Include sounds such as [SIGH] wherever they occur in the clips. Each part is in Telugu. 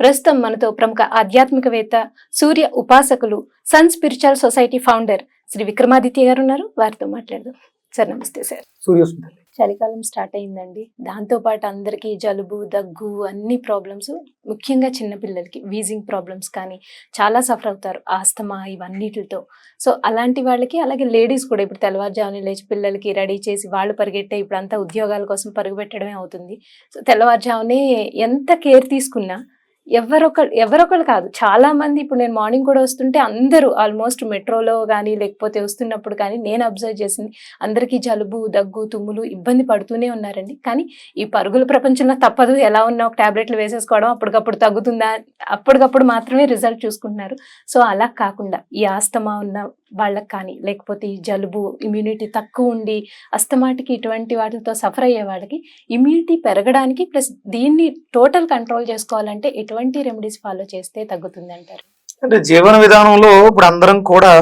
ప్రస్తుతం మనతో ప్రముఖ ఆధ్యాత్మికవేత్త సూర్య ఉపాసకులు Sun Spiritual Society founder Shri Vikramaditya గారు ఉన్నారు. వారితో మాట్లాడదాం. సార్ నమస్తే సార్. సూర్యోస్మి చలికాలం స్టార్ట్ అయిందండి. దాంతో పాటు అందరికీ జలుబు దగ్గు అన్ని ప్రాబ్లమ్స్ ముఖ్యంగా చిన్నపిల్లలకి వీజింగ్ ప్రాబ్లమ్స్ కానీ చాలా సఫర్ అవుతారు. ఆస్తమా ఇవన్నిటితో. సో అలాంటి వాళ్ళకి అలాగే లేడీస్ కూడా ఇప్పుడు తెల్లవారుజామున లేచి పిల్లలకి రెడీ చేసి వాళ్ళు పరిగెట్టే ఇప్పుడు అంతా ఉద్యోగాల కోసం పరుగుపెట్టడమే అవుతుంది. సో తెల్లవారుజామునే ఎంత కేర్ తీసుకున్నా ఎవరొకరు ఎవరొకరు కాదు. చాలా మంది ఇప్పుడు నేను మార్నింగ్ కూడా వస్తుంటే అందరూ ఆల్మోస్ట్ మెట్రోలో కానీ లేకపోతే వస్తున్నప్పుడు కానీ నేను అబ్జర్వ్ చేసింది అందరికీ జలుబు దగ్గు తుమ్ములు ఇబ్బంది పడుతూనే ఉన్నారండి. కానీ ఈ పరుగుల ప్రపంచంలో తప్పదు. ఎలా ఉన్నా ఒక టాబ్లెట్లు వేసేసుకోవడం అప్పటికప్పుడు తగ్గుతుందా? అప్పటికప్పుడు మాత్రమే రిజల్ట్ చూసుకుంటున్నారు. సో అలా కాకుండా ఈ ఆస్తమా ఉన్న వాళ్ళకి కానీ లేకపోతే ఈ జలుబు ఇమ్యూనిటీ తక్కువ ఉండి అస్తమాటికి ఇటువంటి వాటితో సఫర్ అయ్యే వాళ్ళకి ఇమ్యూనిటీ పెరగడానికి ప్లస్ దీన్ని టోటల్ కంట్రోల్ చేసుకోవాలంటే ఎటువంటి రెమెడీస్ ఫాలో చేస్తే తగ్గుతుంది అంటారు అంటే జీవన విధానంలో ఇప్పుడు అందరం కూడా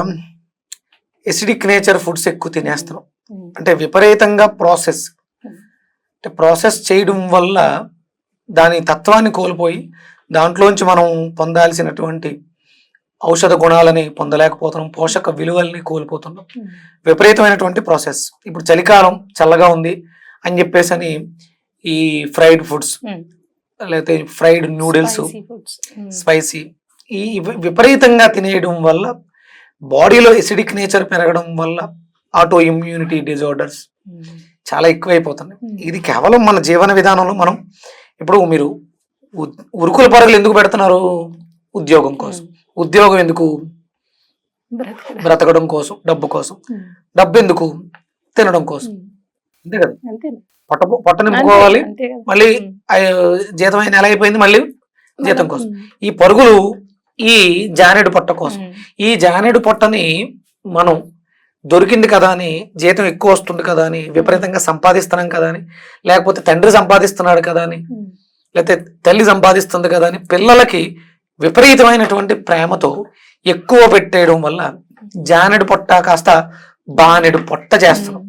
ఎసిడిక్ నేచర్ ఫుడ్స్ ఎక్కువ తినేస్తున్నాం. అంటే విపరీతంగా ప్రాసెస్ అంటే ప్రాసెస్ చేయడం వల్ల దాని తత్వాన్ని కోల్పోయి దాంట్లోంచి మనం పొందాల్సినటువంటి ఔషధ గుణాలని పొందలేకపోతున్నాం పోషక విలువల్ని కోల్పోతున్నాం. విపరీతమైనటువంటి ప్రాసెస్ ఇప్పుడు చలికాలం చల్లగా ఉంది అని చెప్పేసి అని ఈ ఫ్రైడ్ ఫుడ్స్. లేకపోతే ఫ్రైడ్ నూడిల్స్. స్పైసీ ఈ విపరీతంగా తినేయడం వల్ల బాడీలో ఎసిడిక్ నేచర్ పెరగడం వల్ల ఆటో ఇమ్యూనిటీ డిజార్డర్స్. చాలా ఎక్కువైపోతున్నాయి. ఇది కేవలం మన జీవన విధానంలో మనం ఇప్పుడు మీరు ఉరుకుల పరుగులు ఎందుకు పెడుతున్నారు ఉద్యోగం కోసం. ఉద్యోగం ఎందుకు బ్రతకడం. కోసం డబ్బు కోసం. డబ్బు ఎందుకు తినడం కోసం. అంతే కదా పొట్ట పొట్ట నింపుకోవాలి. మళ్ళీ జీతం అయిన నెల అయిపోయింది మళ్ళీ జీతం కోసం. ఈ పరుగులు ఈ జానెడు పొట్ట కోసం. ఈ జానెడు పొట్టని మనం దొరికింది కదా అని జీతం ఎక్కువ వస్తుంది కదా అని విపరీతంగా సంపాదిస్తున్నాం కదా అని లేకపోతే తండ్రి సంపాదిస్తున్నాడు కదా అని. లేకపోతే తల్లి సంపాదిస్తుంది కదా అని పిల్లలకి విపరీతమైనటువంటి ప్రేమతో ఎక్కువ పెట్టేయడం వల్ల జానెడు పొట్ట కాస్త బానెడు పొట్ట చేస్తున్నాం.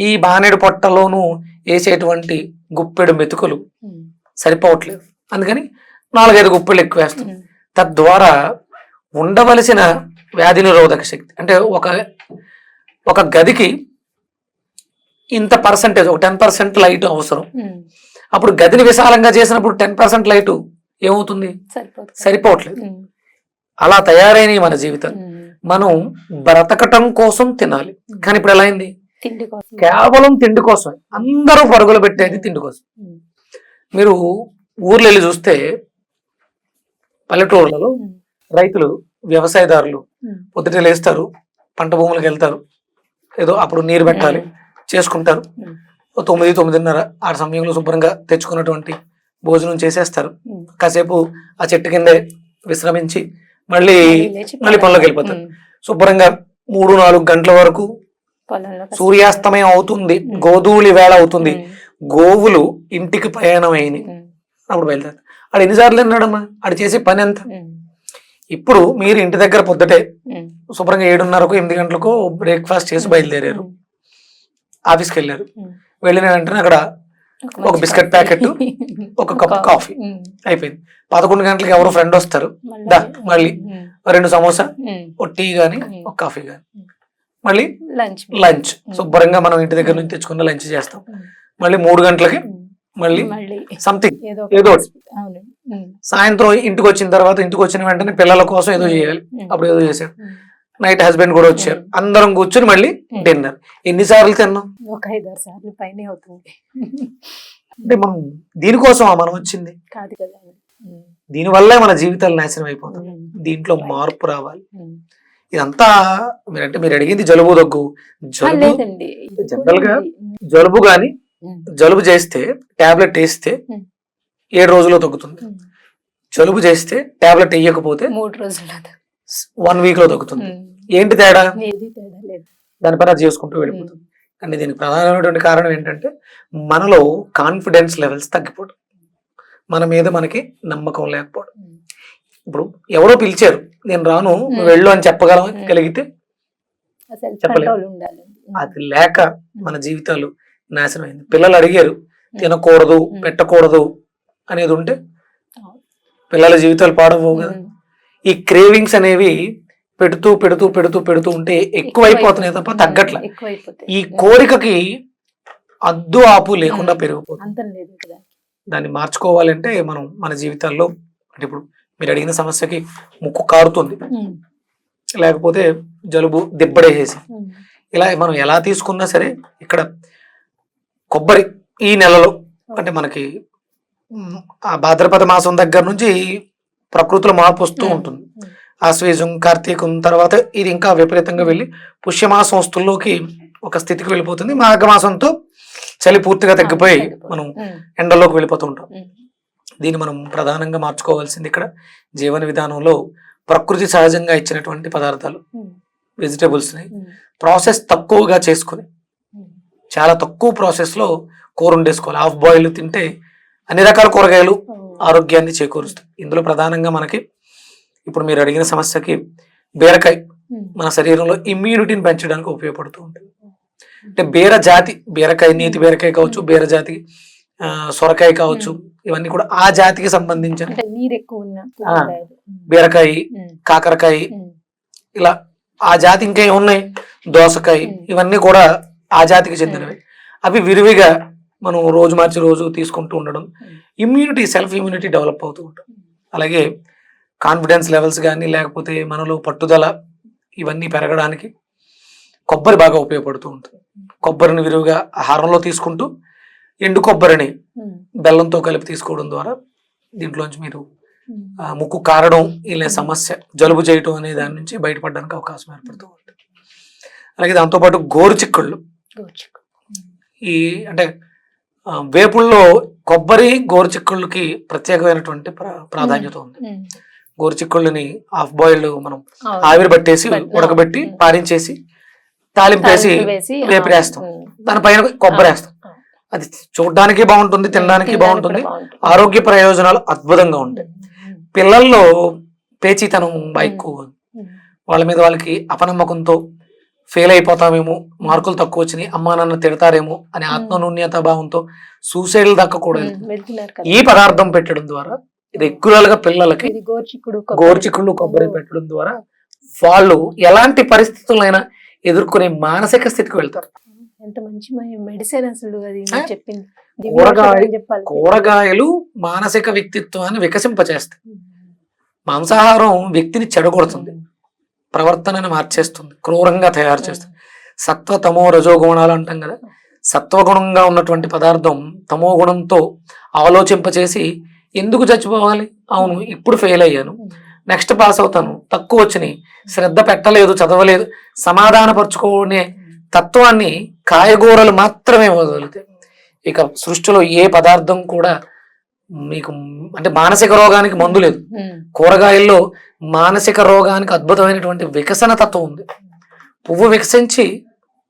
ఈ బానెడు పొట్టలోనూ వేసేటువంటి గుప్పెడు మెతుకులు. సరిపోవట్లేదు అందుకని నాలుగైదు గుప్పెళ్ళు ఎక్కువ వేస్తాం. తద్వారా ఉండవలసిన వ్యాధి నిరోధక శక్తి అంటే ఒక ఒక గదికి ఇంత పర్సంటేజ్ ఒక టెన్ పర్సెంట్ లైట్ అవసరం. అప్పుడు గదిని విశాలంగా చేసినప్పుడు టెన్ పర్సెంట్ లైట్ ఏమవుతుంది. సరిపోవట్లేదు. అలా తయారైనవి మన జీవితం. మనం బ్రతకటం కోసం తినాలి కానీ ఇప్పుడు ఎలా అయింది తిండి కోసం కేవలం తిండి కోసం అందరూ పరుగులు పెట్టేది తిండి కోసం. మీరు ఊర్లో వెళ్ళి చూస్తే పల్లెటూర్లలో. రైతులు వ్యవసాయదారులు. పొద్దుటే లేస్తారు పంట భూములకు వెళ్తారు ఏదో అప్పుడు నీరు పెట్టాలి చేసుకుంటారు తొమ్మిది తొమ్మిదిన్నర ఆ సమయంలో శుభ్రంగా తెచ్చుకున్నటువంటి భోజనం చేసేస్తారు. కాసేపు ఆ చెట్టు కిందే విశ్రమించి మళ్ళీ మళ్ళీ పనులకు వెళ్ళిపోతారు. శుభ్రంగా మూడు నాలుగు గంటల వరకు. సూర్యాస్తమయం అవుతుంది. గోధూళి వేళ అవుతుంది. గోవులు ఇంటికి ప్రయాణమైంది Hmm. అప్పుడు బయలుదేరు ఆడు ఎన్నిసార్లు తిన్నాడమ్మా ఆడు చేసే పని ఎంత. ఇప్పుడు మీరు ఇంటి దగ్గర పొద్దుటే. శుభ్రంగా ఏడున్నరకు ఎనిమిది గంటలకు బ్రేక్ఫాస్ట్ చేసి బయలుదేరారు. ఆఫీస్కి వెళ్ళారు. వెళ్ళిన వెంటనే అక్కడ ఒక బిస్కెట్. ప్యాకెట్, [LAUGHS] ఒక కప్ కాఫీ. అయిపోయింది పదకొండు గంటలకు ఎవరో ఫ్రెండ్ వస్తారు మళ్ళీ- దా, మళ్ళీ. రెండు సమోసా. ఒక టీ గాని Hmm. ఒక కాఫీ గాని Hmm. మళ్ళీ లంచ్ లంచ్ శుభ్రంగా మనం ఇంటి దగ్గర నుంచి తెచ్చుకున్న లంచ్ చేస్తాం Hmm. మళ్ళీ మూడు గంటలకి Hmm. మళ్ళీ సంథింగ్ ఏదో. సాయంత్రం ఇంటికి వచ్చిన తర్వాత ఇంటికి వచ్చిన వెంటనే పిల్లల కోసం ఏదో చేయాలి. అప్పుడు ఏదో చేశారు. నైట్ హస్బెండ్ కూడా వచ్చారు. అందరం కూర్చొని మళ్ళీ. డిన్నర్ ఎన్నిసార్లు తిన్నాం ఒక ఐదారు సార్లు పైనే అవుతుంది అంటే మనం దీనికోసమా మనం వచ్చింది కాదు కదా. దీనివల్లే మన జీవితాలు నాశనం అయిపోతాయి Hmm. దీంట్లో. మార్పు రావాలి. ఇదంతా మీరంటే మీరు అడిగింది జలుబు దగ్గు జలుబు కూడా గా. జలుబు గాని. జలుబు చేస్తే టాబ్లెట్ వేస్తే. ఏడు రోజుల్లో తగ్గుతుంది. జలుబు చేస్తే టాబ్లెట్ వేయకపోతే మూడు రోజులు వన్ వీక్లో తగ్గుతుంది. ఏంటి తేడా దాని పని అది చేసుకుంటూ వెళ్ళిపోతుంది కానీ దీనికి ప్రధానమైనటువంటి కారణం ఏంటంటే మనలో కాన్ఫిడెన్స్ లెవెల్స్ తగ్గిపోవడం మన మీద మనకి నమ్మకం లేకపోవడం. ఇప్పుడు ఎవరో పిలిచారు నేను రాను వెళ్ళు అని చెప్పగలం. కలిగితే సెల్ఫ్ చెప్పలేం. కంట్రోల్ ఉండాలి. అది లేక మన జీవితాలు నాశనం అయింది పిల్లలు అడిగారు తినకూడదు పెట్టకూడదు అనేది ఉంటే పిల్లల జీవితాలు పాడవు కదా. ఈ క్రేవింగ్స్ అనేవి పెడుతూ పెడుతూ పెడుతూ పెడుతూ ఉంటే ఎక్కువైపోతున్నాయి తప్ప తగ్గట్లే. ఈ కోరికకి అద్దు ఆపు లేకుండా. పెరిగిపోతుంది. దాన్ని మార్చుకోవాలంటే మనం మన జీవితాల్లో అంటే ఇప్పుడు మీరు అడిగిన సమస్యకి ముక్కు కారుతుంది. లేకపోతే జలుబు దిబ్బడేసేసి. ఇలా మనం ఎలా తీసుకున్నా సరే ఇక్కడ కొబ్బరి ఈ నెలలో అంటే మనకి ఆ భాద్రపద మాసం దగ్గర నుంచి ప్రకృతిలో మార్పు వస్తూ. ఉంటుంది ఆశ్వేజం కార్తీకం తర్వాత ఇది ఇంకా విపరీతంగా వెళ్ళి పుష్యమాసం వస్తుల్లోకి ఒక స్థితికి వెళ్ళిపోతుంది మాఘమాసంతో చలి పూర్తిగా తగ్గిపోయి మనం. ఎండలోకి వెళ్ళిపోతూ ఉంటాం. దీన్ని మనం ప్రధానంగా మార్చుకోవాల్సింది ఇక్కడ జీవన విధానంలో ప్రకృతి సహజంగా ఇచ్చినటువంటి పదార్థాలు. వెజిటేబుల్స్ని ఉమ్. ప్రాసెస్ తక్కువగా చేసుకుని ఉమ్. చాలా తక్కువ ప్రాసెస్లో కూర వండేసుకోవాలి హాఫ్ బాయిల్ తింటే అన్ని రకాల కూరగాయలు ఆరోగ్యాన్ని చేకూరుస్తాయి ఇందులో ప్రధానంగా మనకి ఇప్పుడు మీరు అడిగిన సమస్యకి బీరకాయ. మన శరీరంలో ఇమ్యూనిటీని పెంచడానికి ఉపయోగపడుతూ ఉంటుంది అంటే బీర జాతి బీరకాయ నీతి బీరకాయ కావచ్చు బీర జాతి సొరకాయ కావచ్చు ఇవన్నీ కూడా ఆ జాతికి సంబంధించిన. బీరకాయ. కాకరకాయ. ఇలా ఆ జాతి ఇంకా ఉన్నాయి దోసకాయ. ఇవన్నీ కూడా ఆ జాతికి చెందినవి అవి విరివిగా మనం రోజు మార్చి రోజు తీసుకుంటూ ఉండడం. ఇమ్యూనిటీ సెల్ఫ్ ఇమ్యూనిటీ డెవలప్ అవుతూ ఉంటుంది అలాగే కాన్ఫిడెన్స్ లెవెల్స్ కానీ లేకపోతే మనలో పట్టుదల ఇవన్నీ పెరగడానికి కొబ్బరి బాగా ఉపయోగపడుతూ ఉంటుంది కొబ్బరిని విరివిగా ఆహారంలో తీసుకుంటూ ఎండు కొబ్బరిని ఉమ్. బెల్లంతో కలిపి తీసుకోవడం ద్వారా దీంట్లోంచి మీరు. ఆ, ముక్కు కారడం ఇలా సమస్య జలుబు చేయటం అనే దాని నుంచి బయటపడడానికి అవకాశం ఏర్పడుతూ ఉంటుంది అలాగే దాంతోపాటు గోరుచిక్కుళ్ళు గోర్చుకు. ఈ అంటే వేపుల్లో కొబ్బరి గోరుచిక్కుళ్ళకి ప్రత్యేకమైనటువంటి ప్రా- ప్రాధాన్యత ఉంది ఉమ్. గోరుచిక్కుళ్ళని హాఫ్ బాయిల్డ్ మనం. ఆవిరి పట్టేసి బట్- ఉడకబెట్టి. పారించేసి తాలింపేసి వేపిరేస్తాం. దానిపైన కొబ్బరి వేస్తాం. అది చూడడానికి బాగుంటుంది తినడానికి బాగుంటుంది. ఆరోగ్య ప్రయోజనాలు అద్భుతంగా ఉంటాయి ఉమ్. పిల్లల్లో పేచీతనం ఉమ్. ఎక్కువ. ఉమ్. వాళ్ళ మీద వాళ్ళకి అపనమ్మకంతో ఫెయిల్ అయిపోతామేమో మార్కులు తక్కువ వచ్చినాయి అమ్మా నాన్న తిడతారేమో అనే ఆత్మన్యూన్యత భావంతో సూసైడ్ దాకా కూడా. ఈ పదార్థం పెట్టడం ద్వారా రెగ్యులర్గా పిల్లలకి గోరుచిక్కుళ్ళు కొబ్బరి పెట్టడం ద్వారా వాళ్ళు ఎలాంటి పరిస్థితులైనా ఎదుర్కొనే మానసిక స్థితికి వెళ్తారు ఎంత మంచి మెడిసిన్ అసలు అది చెప్పింది. కూరగాయ- దివ్య ఔషధం చెప్పాలి. కూరగాయలు మానసిక వ్యక్తిత్వాన్ని వికసింపచేస్తాయి. మాంసాహారం వ్యక్తిని చెడగొడుతుంది. ప్రవర్తనని మార్చేస్తుంది. క్రూరంగా తయారు చేస్తుంది. సత్వ తమో రజో గుణాలు అంటాం కదా. సత్వగుణంగా ఉన్నటువంటి పదార్థం తమో గుణంతో ఆలోచింపచేసి ఎందుకు చచ్చిపోవాలి? అవును ఇప్పుడు ఫెయిల్ అయ్యాను. నెక్స్ట్ పాస్ అవుతాను. తక్కువ వచ్చినాయి. శ్రద్ధ పెట్టలేదు చదవలేదు. సమాధానపరుచుకునే తత్వాన్ని కాయగూరలు మాత్రమే ఇవ్వగలుగుతాయి ఇక సృష్టిలో ఏ పదార్థం కూడా మీకు అంటే మానసిక రోగానికి మందు లేదు. కూరగాయల్లో మానసిక రోగానికి అద్భుతమైనటువంటి వికసన తత్వం ఉంది పువ్వు వికసించి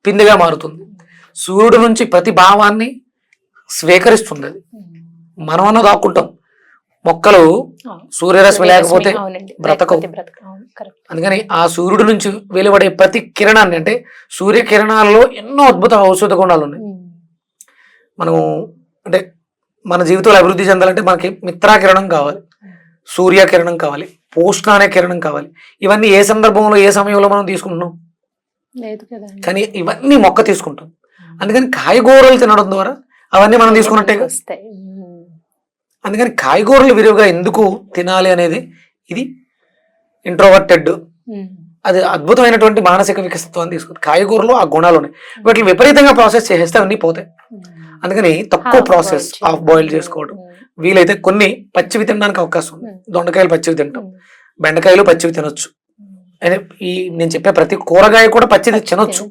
పిందిగా మారుతుంది సూర్యుడు నుంచి ప్రతి భావాన్ని స్వీకరిస్తుంది అది ఉమ్. మనమన్న దాక్కుంటాం మొక్కలు. సూర్యరశ్మి లేకపోతే. బ్రతకవు. అందుకని ఆ సూర్యుడి నుంచి వెలువడే ప్రతి కిరణాన్ని అంటే సూర్య కిరణాల్లో ఎన్నో అద్భుత ఔషధ గుణాలు ఉన్నాయి. మనము అంటే మన జీవితంలో అభివృద్ధి చెందాలంటే మనకి మిత్రాకిరణం కావాలి సూర్యకిరణం కావాలి పోషణ అనే కిరణం కావాలి ఇవన్నీ ఏ సందర్భంలో ఏ సమయంలో మనం తీసుకుంటున్నాం కానీ ఇవన్నీ మొక్క తీసుకుంటాం అందుకని కాయగూరలు తినడం ద్వారా అవన్నీ మనం తీసుకున్నట్టే. అందుకని కాయగూరలు విరివిగా ఎందుకు తినాలి అనేది ఇది ఇంట్రోవర్టెడ్ ఉమ్. అది అద్భుతమైనటువంటి మానసిక వికసత్వాన్ని తీసుకుంది కాయగూరలో ఆ గుణాలు ఉన్నాయి వీటిని విపరీతంగా ప్రాసెస్ చేసేస్తే అవన్నీ పోతాయి ఉమ్. అందుకని తక్కువ ప్రాసెస్ హాఫ్ బాయిల్ చేసుకోవడం ఉమ్. వీలైతే కొన్ని పచ్చివి తినడానికి అవకాశం ఉంది. దొండకాయలు పచ్చివి తింటాం. బెండకాయలు పచ్చివి తినొచ్చు ఈ నేను చెప్పే ప్రతి కూరగాయ కూడా పచ్చిది తినొచ్చు.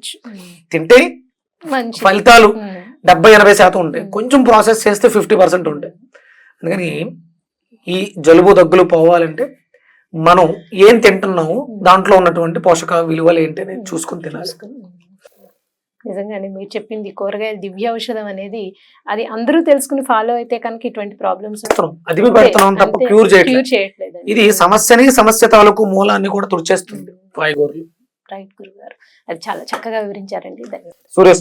తింటే ఫలితాలు. డెబ్బై ఎనభై శాతం ఉంటాయి. కొంచెం ప్రాసెస్ చేస్తే ఫిఫ్టీ పర్సెంట్ ఉంటాయి అందుకని ఈ జలుబు దగ్గులు పోవాలంటే మనం ఏం తింటున్నాము దాంట్లో ఉన్నటువంటి పోషక విలువలు ఏంటి అనేది చూసుకుని తినాలి. నిజంగానే మీరు చెప్పింది కూరగాయలు దివ్య ఔషధం అనేది అది అందరూ తెలుసుకుని ఫాలో అయితే కనుక ఇటువంటి ప్రాబ్లమ్స్. అదిమి పెడుతున్నాం తప్ప క్యూర్ చేయట్లేదు. ఇది సమస్యని సమస్య తాలూకు మూలాన్ని కూడా తుడిచేస్తుంది. కాయగూరలు రైట్ గురుగారు. అది చాలా చక్కగా వివరించారండి. ధన్యవాదాలు.